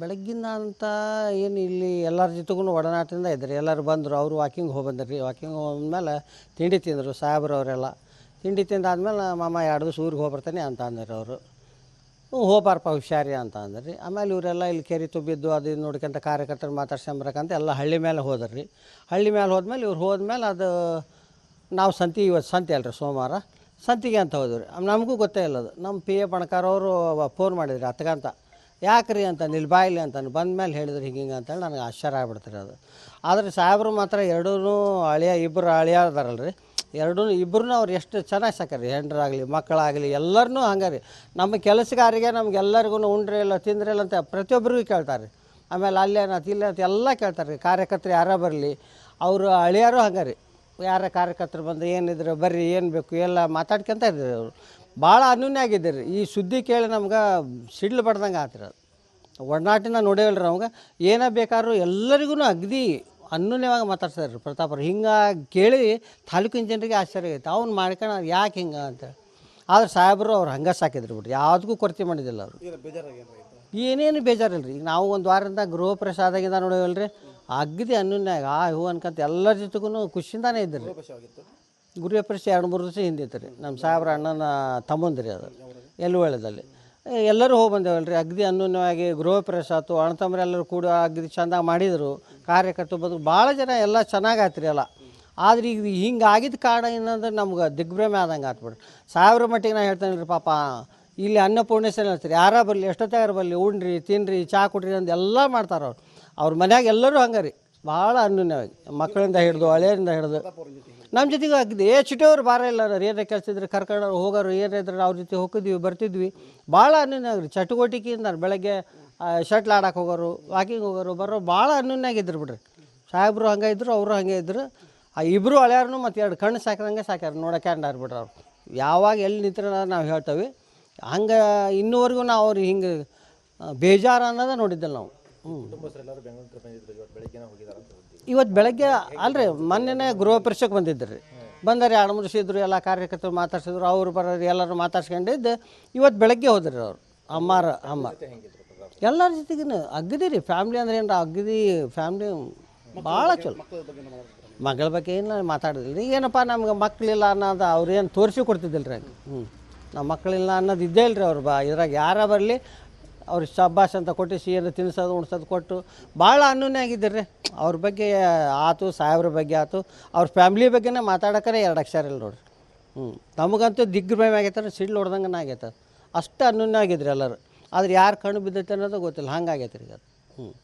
ಬೆಳಗ್ಗಿಂದ ಅಂತ ಏನು ಇಲ್ಲಿ ಎಲ್ಲರ ಜೊತೆಗೂ ಒಡನಾಟದಿಂದ ಇದ್ದರು ಎಲ್ಲರೂ ಬಂದರು, ಅವರು ವಾಕಿಂಗ್ ಹೋಗಿ ಬಂದ್ರಿ ವಾಕಿಂಗ್ ಹೋದ್ಮೇಲೆ ತಿಂಡಿ ತಿಂದರು ಸಾಹೇಬ್ರು ಅವರೆಲ್ಲ. ತಿಂಡಿ ತಿಂದಾದ್ಮೇಲೆ ಮಾಮ ಎರಡು ದಿವಸ ಊರಿಗೆ ಹೋಗ್ಬರ್ತಾನೆ ಅಂತ ಅಂದರು ಅವರು. ಹೋಗ್ಬಾರಪ್ಪ ಹುಷಾರಿ ಅಂತ ಅಂದ್ರಿ. ಆಮೇಲೆ ಇವರೆಲ್ಲ ಇಲ್ಲಿ ಕೆರೆ ತುಂಬಿದ್ದು, ಅದು ಇದು ನೋಡ್ಕೊಂತ ಕಾರ್ಯಕರ್ತರು ಮಾತಾಡ್ಸ್ಕೊಂಬರಕಂತ ಎಲ್ಲ ಹಳ್ಳಿ ಮೇಲೆ ಹೋದ್ರಿ. ಹಳ್ಳಿ ಮೇಲೆ ಹೋದ್ಮೇಲೆ ಇವ್ರು ಹೋದ್ಮೇಲೆ ಅದು ನಾವು ಸಂತಿ, ಇವತ್ತು ಸಂತೆ ಅಲ್ರಿ ಸೋಮವಾರ. ಸಂತಿಗೆ ಅಂತ ಹೋದ್ರಿ ನಮಗೂ ಗೊತ್ತೇ ಇಲ್ಲ ಅದು. ನಮ್ಮ ಪಿ ಎ ಬಣಕಾರವರು ಫೋನ್ ಮಾಡಿದ್ರಿ ಅತ್ಗಂತ ಯಾಕ್ರಿ ಅಂತ ನಿಲ್ ಬಾಯಿಲಿ ಅಂತ ಬಂದ ಮೇಲೆ ಹೇಳಿದ್ರು ಹಿಂಗೆ ಹಿಂಗೆ ಅಂತೇಳಿ ನನಗೆ ಆಶ್ಚರ್ಯ ಆಗ್ಬಿಡ್ತೀರಿ ಅದು. ಆದರೆ ಸಾಹೇಬರು ಮಾತ್ರ ಎರಡೂ ಅಳಿಯ ಇಬ್ಬರು ಅಳಿಯ ರೀ ಎರಡೂ ಇಬ್ಬರೂ ಅವ್ರು ಎಷ್ಟು ಚೆನ್ನಾಗಿ ಸಾಕ್ಯಾರಿ ಹೆಂಡ್ರಾಗಲಿ, ಮಕ್ಕಳಾಗಲಿ ಎಲ್ಲರನ್ನೂ ಹಂಗೆ ರೀ ನಮ್ಮ ಕೆಲಸಗಾರಿಗೆ ನಮ್ಗೆಲ್ಲರಿಗೂ ಉಂಡ್ರಿ ಇಲ್ಲ, ತಿಂದ್ರಿ ಇಲ್ಲ ಅಂತ ಪ್ರತಿಯೊಬ್ಬರಿಗೂ ಕೇಳ್ತಾರೆ ಆಮೇಲೆ ಅಲ್ಲೇನತ್ ಅಂತ ಎಲ್ಲ ಕೇಳ್ತಾರೆ ರೀ ಕಾರ್ಯಕರ್ತರು ಯಾರೋ ಬರಲಿ, ಅವರು ಅಳಿಯಾರು ಹಂಗೆ ರೀ ಯಾರ ಕಾರ್ಯಕರ್ತರು ಬಂದು ಏನಿದ್ರು ಬರ್ರಿ, ಏನು ಬೇಕು ಎಲ್ಲ ಮಾತಾಡ್ಕೊಂತ ಇದ್ರು ಅವರು. ಭಾಳ ಅನ್ಯೂನ್ಯ ಆಗಿದ್ದೀರಿ. ಈ ಸುದ್ದಿ ಕೇಳಿ ನಮ್ಗೆ ಸಿಡ್ಲು ಬಡ್ದಂಗೆ ಆತಿರ ಒಡನಾಟಿನ ನೋಡೇವಲ್ಲ ರೀ ನಮ್ಗೆ ಏನೇ ಬೇಕಾದ್ರೂ ಎಲ್ಲರಿಗೂ ಅಗದಿ ಅನ್ಯೂನ್ಯವಾಗಿ ಮಾತಾಡ್ತಾರೆ ಪ್ರತಾಪರು. ಹಿಂಗೆ ಕೇಳಿ ತಾಲೂಕಿನ ಜನರಿಗೆ ಆಶ್ಚರ್ಯ ಆಗೈತೆ. ಅವ್ನು ಮಾಡ್ಕೊಂಡು ಯಾಕೆ ಹಿಂಗೆ ಅಂತೇಳಿ ಆದ್ರೆ ಸಾಹೇಬರು ಅವ್ರು ಹಂಗೆ ಸಾಕಿದ್ರು ಬಿಡ್ರಿ. ಯಾವುದಕ್ಕೂ ಕೊರತೆ ಮಾಡಿದಿಲ್ಲ ಅವರು. ಏನೇನು ಬೇಜಾರಿಲ್ಲ ರೀ ಈಗ ನಾವು ಒಂದು ವಾರದಿಂದ ಗೃಹ ಪ್ರಸಾದಾಗಿಂದ ನೋಡೇವಲ್ಲ ರೀ ಅಗದಿ ಅನ್ಯೂನ್ಯಾಗ ಆ ಹೂ ಅನ್ಕಂತ ಎಲ್ಲರ ಜೊತೆಗೂ ಖುಷಿಯಿಂದಾನೇ ಇದ್ದರು. ಪರೀಕ್ಷೆ ಎರಡು ಮೂರು ದಿವಸ ಹಿಂದಿತ್ತು ರೀ. ನಮ್ಮ ಸಾಹೇಬ್ರ ಅಣ್ಣನ ತಮ್ಮಂದಿರಿ ಅದು ಎಲ್ವಳದಲ್ಲಿ ಎಲ್ಲರೂ ಹೋಗಿ ಬಂದೇವಲ್ಲ ರೀ ಅಗದಿ ಅನ್ಯೂನ್ಯವಾಗಿ ಗೃಹ ಪ್ರವೇಶ ಆಯ್ತು. ಅಣ್ಣ ತಮ್ಮರೆಲ್ಲರೂ ಕೂಡ ಅಗ್ದಿ ಚೆಂದಾಗಿ ಮಾಡಿದರು. ಕಾರ್ಯಕರ್ತರು ಬಂದರು. ಭಾಳ ಜನ ಎಲ್ಲ ಚೆನ್ನಾಗಾಯ್ತು ರೀ ಎಲ್ಲ. ಆದ್ರೆ ಈಗ ಹಿಂಗೆ ಆಗಿದ್ದ ಕಾರಣ ಏನಂದ್ರೆ ನಮ್ಗೆ ದಿಗ್ಭ್ರಮೆ ಆದಂಗೆ ಆತ್ಬಿಡ್ರಿ ಸಾವಿರ ಮಟ್ಟಿಗೆ ನಾನು ಹೇಳ್ತೇನೆ ರೀ ಪಾಪ, ಇಲ್ಲಿ ಅನ್ನಪೂರ್ಣೇಶ್ವರ ಹೇಳ್ತಾರೆ. ಯಾರ ಬರಲಿ ಎಷ್ಟೊತ್ತಾಗ ಬರಲಿ ಉಣ್ರಿ ತಿನ್ನಿರಿ ಚಾ ಕೊಡ್ರಿ ಅಂತ ಎಲ್ಲ ಮಾಡ್ತಾರೆ ಅವ್ರು. ಅವ್ರ ಮನ್ಯಾಗ ಎಲ್ಲರೂ ಹಂಗೆ ರೀ ಭಾಳ ಅನ್ಯೂನ್ಯವಾಗಿ. ಮಕ್ಕಳಿಂದ ಹಿಡಿದು, ಹಳೆಯರಿಂದ ಹಿಡಿದು. ನಮ್ಮ ಜೊತೆಗೆ ಆಗಿದೆ. ಏ ಚಿಟೋರು ಬಾರ ಇಲ್ಲ ಅವ್ರು ಏನೇ ಕೆಲಸ ಇದ್ರೆ ಕರ್ಕೊಂಡು ಹೋಗೋರು ಏನಿದ್ರೆ ಅವ್ರ ಜೊತೆ ಹೋಗಿದ್ವಿ ಬರ್ತಿದ್ವಿ. ಭಾಳ ಅನ್ಯೂನ್ಯ ರೀ ಚಟುವಟಿಕೆಯಿಂದ ಬೆಳಗ್ಗೆ ಶಟ್ಲ್ ಆಡಕ್ಕೆ ಹೋಗೋರು, ವಾಕಿಂಗ್ ಹೋಗೋರು ಬರೋರು ಭಾಳ ಅನ್ಯೂನ್ಯಾಗಿದ್ರು ಬಿಡ್ರಿ. ಸಾಹೇಬರು ಹಂಗೆ ಇದ್ದರು ಅವರು ಹಂಗೆ ಇದ್ದರು ಆ ಇಬ್ಬರು ಅಳ್ಯಾರನು ಮತ್ತು ಎರಡು ಕಣ್ಣು ಸಾಕಿದಂಗೆ ಸಾಕ್ಯಾರ. ನೋಡಕ್ಕೆ ಅಂಡಾರ್ ಬಿಡ್ರಿ ಅವ್ರು. ಯಾವಾಗ ಎಲ್ಲಿ ನಿಂತ್ರ ನಾವು ಹೇಳ್ತೇವೆ. ಹಂಗೆ ಇನ್ನೂವರೆಗೂ ನಾವು ಅವ್ರಿಗೆ ಹಿಂಗೆ ಬೇಜಾರು ಅನ್ನೋದೇ ನೋಡಿದ್ದಿಲ್ಲ ನಾವು. ಹ್ಞೂ ಇವತ್ತು ಬೆಳಗ್ಗೆ, ಅಲ್ರಿ, ಮೊನ್ನೆನೇ ಗೃಹ ಪರಿಷಕ್ಕೆ ಬಂದಿದ್ದರು ರೀ ಬಂದರೆ ಎರಡು ಎಲ್ಲ ಕಾರ್ಯಕರ್ತರು ಮಾತಾಡ್ಸಿದ್ರು, ಅವ್ರು ಬರೋರು, ಎಲ್ಲರೂ ಮಾತಾಡ್ಸ್ಕೊಂಡಿದ್ದು ಇವತ್ತು ಬೆಳಗ್ಗೆ ಹೋದ್ರಿ ಅವ್ರು, ಅಮ್ಮಾರ, ಅಮ್ಮ. ಎಲ್ಲರ ಜೊತೆಗಿನ, ಅಗ್ದಿ ರೀ, ಫ್ಯಾಮ್ಲಿ ಅಂದ್ರೆ ಏನು ಅಗ್ದಿ, ಫ್ಯಾಮ್ಲಿ ಭಾಳ ಚಲೋ. ಮಗಳ ಬಗ್ಗೆ ಏನು ಮಾತಾಡಿದಿಲ್ಲ ರೀ, ಏನಪ್ಪ ನಮ್ಗೆ ಮಕ್ಕಳಿಲ್ಲ ಅನ್ನೋದು ಅವ್ರೇನು ತೋರಿಸಿ ಕೊಡ್ತಿದ್ದಿಲ್ಲ ರೀ ಹ್ಞೂ ನಮ್ಮ ಮಕ್ಕಳಿಲ್ಲ ಅನ್ನೋದು ಇದ್ದೇ ಇಲ್ಲ ರೀ ಅವ್ರು ಬಾ, ಇದ್ರಾಗ ಯಾರ ಬರಲಿ ಅವ್ರಿಗೆ ಶಬ್ಬಾಸ್ ಅಂತ ಕೊಟ್ಟು ಏನು ತಿನ್ಸೋದು, ಉಣ್ಸೋದು ಕೊಟ್ಟು, ಭಾಳ ಅನ್ಯೂನ್ಯ ರೀ ಅವ್ರ ಬಗ್ಗೆ ಆತು, ಸಾಹೇಬ್ರ ಬಗ್ಗೆ ಆತು. ಅವ್ರ ಫ್ಯಾಮ್ಲಿ ಬಗ್ಗೆನೇ ಮಾತಾಡೋಕೆ ಎರಡು ಅಕ್ಷರ ಇಲ್ಲ ನೋಡ್ರಿ. ಹ್ಞೂ ನಮಗಂತೂ ದಿಗ್ಭ್ರಮೆ ಆಗೈತಾರೆ ಸಿಡ್ಲು ಹೊಡ್ದಂಗೆ ಆಗೈತೆ. ಅಷ್ಟು ಅನ್ಯೂನ್ಯ ಆಗಿದ್ರಿ ಎಲ್ಲರೂ. ಆದ್ರೆ ಯಾರು ಕಣ್ಣು ಬಿದ್ದೈತೆ ಅನ್ನೋದು ಗೊತ್ತಿಲ್ಲ. ಹಂಗಾಗೈತೆ ರೀ ಅದು. ಹ್ಞೂ